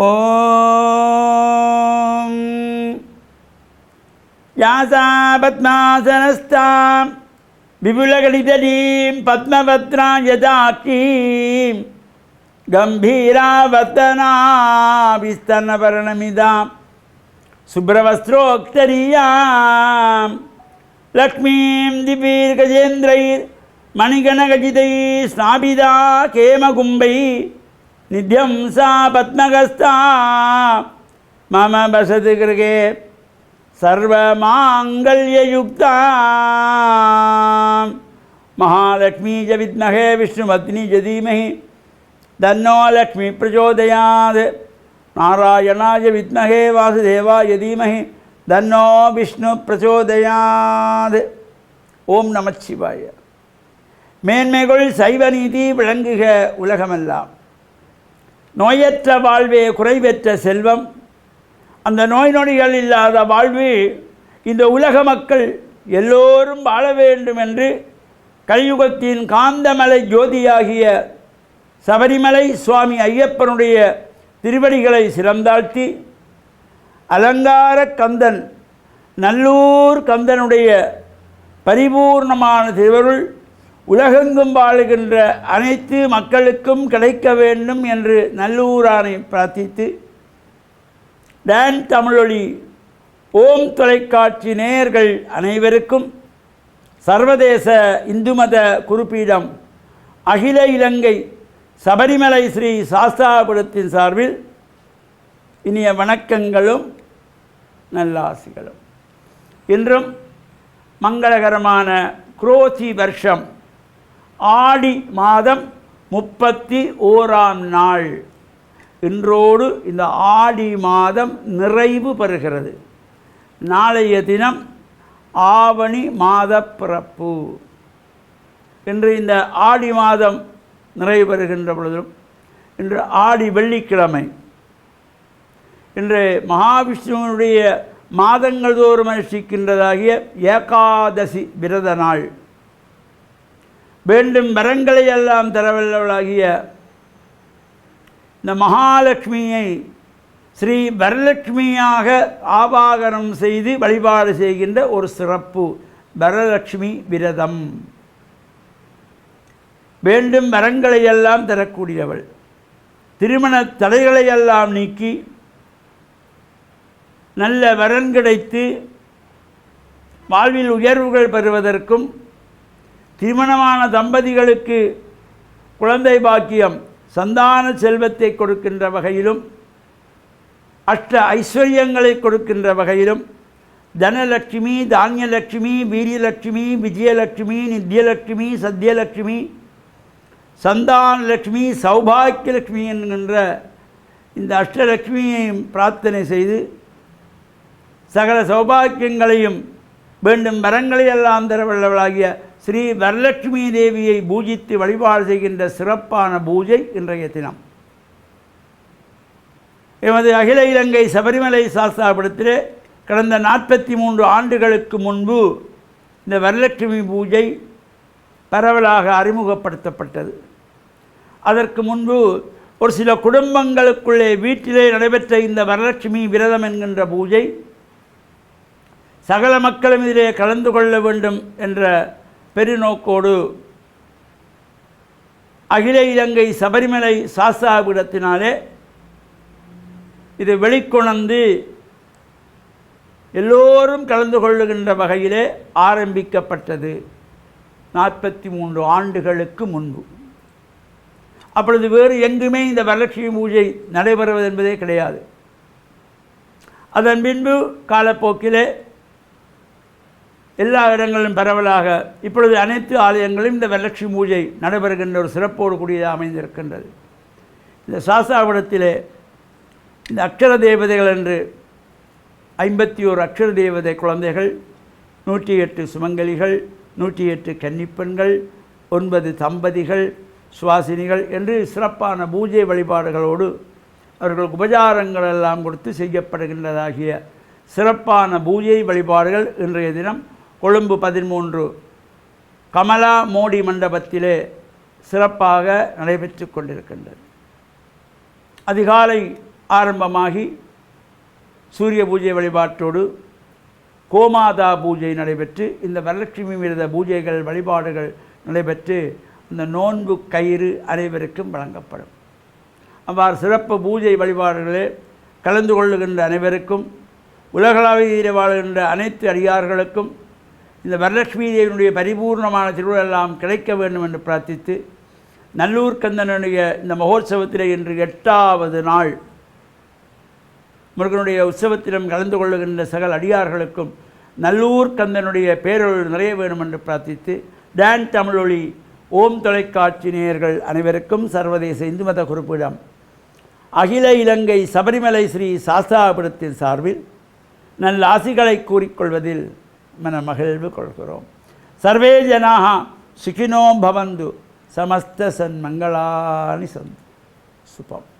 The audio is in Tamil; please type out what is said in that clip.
ॐ यासापद्मासनस्तां विपुलगणितलीं पद्मवत्रा यदाकीं गम्भीरावतनाभिस्तनवर्णमिदां शुभ्रवस्त्रोक्तरीयां लक्ष्मीं दिवीर्गजेन्द्रैर्मणिगणगजितैः स्नाभिदा केमगुम्बैः निध्यं सा पद्मगस्ता मम वसति गृहे सर्वमाङ्गल्ययुक्ता महालक्ष्मी च विद्महे विष्णुपत्नी च धीमहि तन्नो लक्ष्मी प्रचोदयात् नारायणाय विद्महे वासुदेवाय धीमहि तन्नो विष्णु प्रचोदयात् ஓம் நமச்சிவாய மேன்மைகள் சைவ நீதி விளங்குக உலகமெல்லாம் நோயற்ற வாழ்வே குறைவற்ற செல்வம். அந்த நோய் நொடிகள் இல்லாத வாழ்வு இந்த உலக மக்கள் எல்லோரும் வாழ வேண்டும் என்று கலியுகத்தின் காந்தமலை ஜோதியாகிய சபரிமலை சுவாமி ஐயப்பனுடைய திருவடிகளை சிறந்தாழ்த்தி அலங்கார கந்தன் நல்லூர் கந்தனுடைய பரிபூர்ணமான திருவருள் உலகெங்கும் வாழுகின்ற அனைத்து மக்களுக்கும் கிடைக்க வேண்டும் என்று நல்லூரானை பிரார்த்தித்து டான் தமிழொலி ஓம் தொலைக்காட்சி நேயர்கள் அனைவருக்கும் சர்வதேச இந்து மத குறிப்பீடம் அகில இலங்கை சபரிமலை ஸ்ரீ சாஸ்தாபுரத்தின் சார்பில் இனிய வணக்கங்களும் நல்லாசிகளும். இன்றும் மங்களகரமான குரோசி வருஷம் ஆடி மாதம் முப்பத்தி ஓராம் நாள். இன்றோடு இந்த ஆடி மாதம் நிறைவு பெறுகிறது. நாளைய தினம் ஆவணி மாத பிறப்பு. இன்று இந்த ஆடி மாதம் நிறைவு பெறுகின்ற பொழுதும் இன்று ஆடி வெள்ளிக்கிழமை. இன்று மகாவிஷ்ணுவனுடைய மாதங்கள் தோறும் அனுஷ்டிக்கின்றதாகிய ஏகாதசி விரத நாள். வேண்டும் வரங்களை எல்லாம் தரவல்லவளாகிய இந்த மகாலட்சுமியை ஸ்ரீ வரலட்சுமியாக ஆபாகனம் செய்து வழிபாடு செய்கின்ற ஒரு சிறப்பு வரலட்சுமி விரதம். வேண்டும் வரங்களை எல்லாம் தரக்கூடியவள். திருமண தடைகளை எல்லாம் நீக்கி நல்ல வரன் கிடைத்து வாழ்வில் உயர்வுகள் பெறுவதற்கும் திருமணமான தம்பதிகளுக்கு குழந்தை பாக்கியம் சந்தான செல்வத்தை கொடுக்கின்ற வகையிலும் அஷ்ட ஐஸ்வர்யங்களை கொடுக்கின்ற வகையிலும் தனலட்சுமி தானியலட்சுமி வீரியலட்சுமி விஜயலட்சுமி நித்தியலட்சுமி சத்யலட்சுமி சந்தானலட்சுமி சௌபாக்கியலட்சுமி என்கின்ற இந்த அஷ்டலட்சுமியையும் பிரார்த்தனை செய்து சகல சௌபாக்கியங்களையும் வேண்டும் வரங்களை எல்லாம் தரவல்லவளாகிய ஸ்ரீ வரலட்சுமி தேவியை பூஜித்து வழிபாடு செய்கின்ற சிறப்பான பூஜை இன்றைய தினம். எமது அகில இலங்கை சபரிமலை சாஸ்தாபுரத்திலே கடந்த நாற்பத்தி மூன்று ஆண்டுகளுக்கு முன்பு இந்த வரலட்சுமி பூஜை பரவலாக அறிமுகப்படுத்தப்பட்டது. அதற்கு முன்பு ஒரு சில குடும்பங்களுக்குள்ளே வீட்டிலே நடைபெற்ற இந்த வரலட்சுமி விரதம் என்கின்ற பூஜை சகல மக்களும் இதிலே கலந்து கொள்ள வேண்டும் என்ற பெருநோக்கோடு அகில இலங்கை சபரிமலை சாஸ்தாபிடத்தினாலே இது வெளிக்கொணர்ந்து எல்லோரும் கலந்து கொள்ளுகின்ற வகையிலே ஆரம்பிக்கப்பட்டது நாற்பத்தி மூன்று ஆண்டுகளுக்கு முன்பு. அப்பொழுது வேறு எங்குமே இந்த வரலட்சுமி பூஜை நடைபெறுவது என்பதே கிடையாது. அதன் பின்பு காலப்போக்கிலே எல்லா இடங்களிலும் பரவலாக இப்பொழுது அனைத்து ஆலயங்களிலும் இந்த வரலட்சுமி பூஜை நடைபெறுகின்ற ஒரு சிறப்போடு கூடியதாக அமைந்திருக்கின்றது. இந்த சாஸ்தாவிடத்திலே இந்த அக்ஷர தேவதைகள் என்று ஐம்பத்தி ஓரு அக்ஷர தேவதை குழந்தைகள் நூற்றி எட்டு சுமங்கலிகள் நூற்றி எட்டு கன்னிப்பெண்கள் ஒன்பது தம்பதிகள் சுவாசினிகள் என்று சிறப்பான பூஜை வழிபாடுகளோடு அவர்களுக்கு உபச்சாரங்கள் எல்லாம் கொடுத்து செய்யப்படுகின்றதாகிய சிறப்பான பூஜை வழிபாடுகள் இன்றைய தினம் கொழும்பு பதிமூன்று. கமலா மோடி மண்டபத்திலே சிறப்பாக நடைபெற்று கொண்டிருக்கின்றது. அதிகாலை ஆரம்பமாகி சூரிய பூஜை வழிபாட்டோடு கோமாதா பூஜை நடைபெற்று இந்த வரலட்சுமி விரத பூஜைகள் வழிபாடுகள் நடைபெற்று இந்த நோன்பு கயிறு அனைவருக்கும் வழங்கப்படும். அவ்வாறு சிறப்பு பூஜை வழிபாடுகளே கலந்து கொள்ளுகின்ற அனைவருக்கும் உலகளாவிய வாழ்கின்ற அனைத்து அடியார்களுக்கும் இந்த வரலட்சுமி தேவியினுடைய பரிபூர்ணமான திருவிழெல்லாம் கிடைக்க வேண்டும் என்று பிரார்த்தித்து நல்லூர் கந்தனுடைய இந்த மகோத்சவத்தில் இன்று எட்டாவது நாள் முருகனுடைய உற்சவத்திலும் கலந்து கொள்ளுகின்ற சகல அடியார்களுக்கும் நல்லூர் கந்தனுடைய பேரொருள் நிறைய வேண்டும் என்று பிரார்த்தித்து டான் தமிழொலி ஓம் தொலைக்காட்சி நேயர்கள் அனைவருக்கும் சர்வதேச இந்து மத குறிப்பிடம் அகில இலங்கை சபரிமலை ஸ்ரீ சாஸ்தாபுரத்தின் சார்பில் நல்ல ஆசிகளை கூறிக்கொள்வதில் மன மகிழ்வு கொள்கிறோம். சர்வே ஜனாக சுகினோம் பவந்து சமஸ்த சன்மங்களானி சந்த். சுபம்.